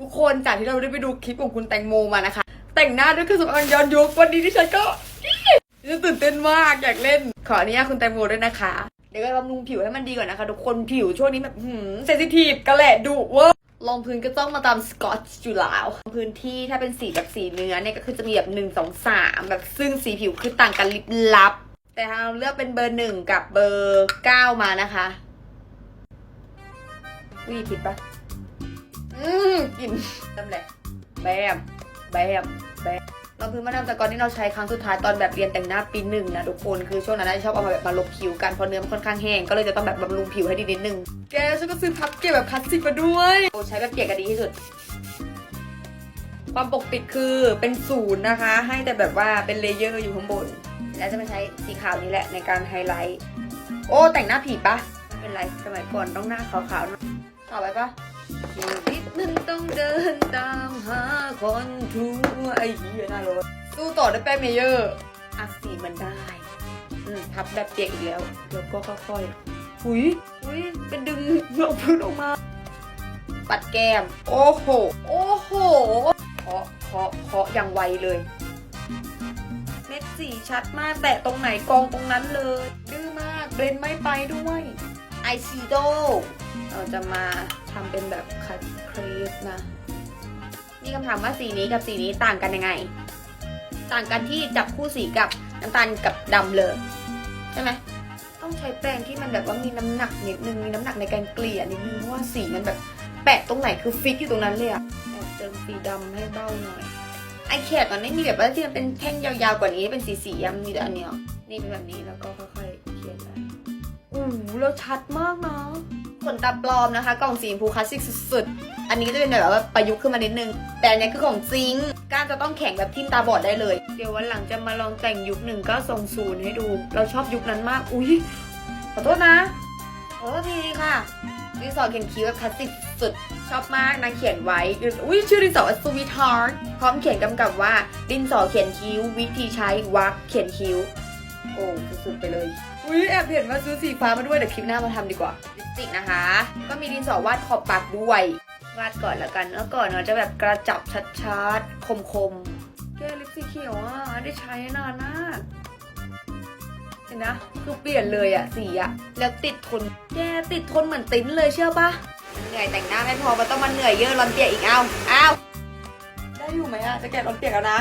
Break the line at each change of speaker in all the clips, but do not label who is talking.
ทุกคนจากที่เราได้ไปดูคลิปของคุณแตงโมมานะคะ แต่งหน้าด้วยเครื่องสำอางย้อนยุควันนี้ที่ฉันก็ฉันตื่นเต้นมากอยากเล่น ขออนุญาตคุณแตงโมด้วยนะคะ เดี๋ยวก็บำรุงผิวให้มันดีก่อนนะคะ ทุกคนผิวช่วงนี้แบบหืมเซนซิทีฟกระแหละดุเวอร์รองพื้นก็ต้องมาตามสกอตอยู่แล้วพื้นที่ถ้าเป็นสีแบบสีเนื้อเนี่ยก็คือจะมีแบบหนึ่งสองสามแบบซึ่งสีผิวคือต่างกันลิบลับ แต่ทางเราเลือกเป็นเบอร์หนึ่งกับเบอร์เก้ามานะคะวิผิดปะ อืมกลินนั่นแหละแบมแบมแบมเราพื้นมาดามจากก่อนที่เราใช้ครั้งสุดท้ายตอนแบบเรียนแต่งหน้าปีหนึ่งนะทุกคนคือช่วงนั้นนะชอบเอามาแบบมาลบผิวกันเพราะเนื้อมันค่อนข้างแห้งก็เลยจะต้องแบบบำรุงผิวให้ดีนิดนึงแกฉันก็ซื้อพับเก็บแบบคลาสสิกมาด้วยโอ้ใช้แบบเปียกก็ดีที่สุด ความปกปิดคือเป็นศูนย์นะคะ ให้แต่แบบว่าเป็นเลเยอร์อยู่ข้างบน แล้วจะมาใช้สีขาวนี้แหละในการไฮไลท์โอ้แต่งหน้าผีปะไม่เป็นไรสมัยก่อนต้องหน้าขาวๆหน่อยต่อไปปะ ชีวิตมันต้องเดินตามหาคนทั่วไอ้เหี้ยน่ารถสู้ต่อด้วยแป้งเมเยอร์อะสีมันได้ อืมพับแบบเปียกอีกแล้ว แล้วก็ค่อยๆหุยหุยเป็นดึงลงพื้นออกมา ปัดแก้ม โอ้โห โอ้โหเคาะเคาะเคาะอย่างไวเลย เม็ดสีชัดมาก แตะตรงไหนกองตรงนั้นเลย ดื้อมากเบรนไม่ไปด้วย ไอซีโด เราจะมาทำเป็นแบบคัดครีปนะ นี่คำถามว่าสีนี้กับสีนี้ต่างกันยังไง ต่างกันที่จับคู่สีกับน้ำตาลกับดำเลยใช่ไหมต้องใช้แปรงที่มันแบบว่ามีน้ำหนักนิดนึงมีน้ำหนักในการเกลี่ยนิดนึงเพราะว่าสีมันแบบแปะตรงไหนคือฟิกอยู่ตรงนั้นเลยอะแอบเติมสีดำให้เบ้าหน่อยไอแคดมันไม่มีแบบว่าที่มันเป็นแท่งยาวๆกว่านี้เป็นสีสีๆอะมันมีแต่อันเนี้ยนี่เป็นแบบนี้แล้วก็ค่อยๆเขียนไปโอ้โหแล้วชัดมากเนาะ ขนตาปลอมนะคะ กล่องสีชมพูคลาสสิกสุดๆ อันนี้จะเป็นแบบว่าประยุกต์ขึ้นมานิดนึง แต่อันนี้คือของจริง ก้านจะต้องแข็งแบบทิ่มตาบอดได้เลย เดี๋ยววันหลังจะมาลองแต่งยุคหนึ่งก็ทรงศูนย์ให้ดู เราชอบยุคนั้นมาก อุ้ยขอโทษนะขอโทษทีค่ะดินสอเขียนคิ้วแบบคลาสสิกสุดชอบมากนางเขียนไว้อุ้ยชื่อดินสอว่าสวีทฮาร์พร้อมเขียนกำกับว่า ดินสอเขียนคิ้ว วิธีใช้วักเขียนคิ้ว โอ้สุดๆไปเลย อุ้ยแอบเห็นว่าซื้อสีฟ้ามาด้วยเดี๋ยวคลิปหน้ามาทำดีกว่าลิปสติกนะคะ ก็มีดินสอวาดขอบปากด้วย วาดก่อนแล้วกันแล้วก่อนเราจะแบบกระจับชัดๆ คมๆแกลิปสีเขียวอะได้ใช้นานมากเห็นนะคือเปลี่ยนเลยอะสีอะแล้วติดทนแกติดทนเหมือนติ้นเลยเชื่อปะเหนื่อยแต่งหน้าไม่พอมันต้องมาเหนื่อยเยอะร้อนเปียกอีกเอาเอาได้อยู่ไหมอะจะแกะร้อนเปียกแล้วนะ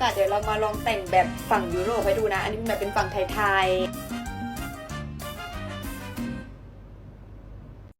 กาสเดี๋ยวเรามาลองแต่งแบบฝั่งยุโรปให้ดูนะ อันนี้เป็นแบบเป็นฝั่งไทยๆ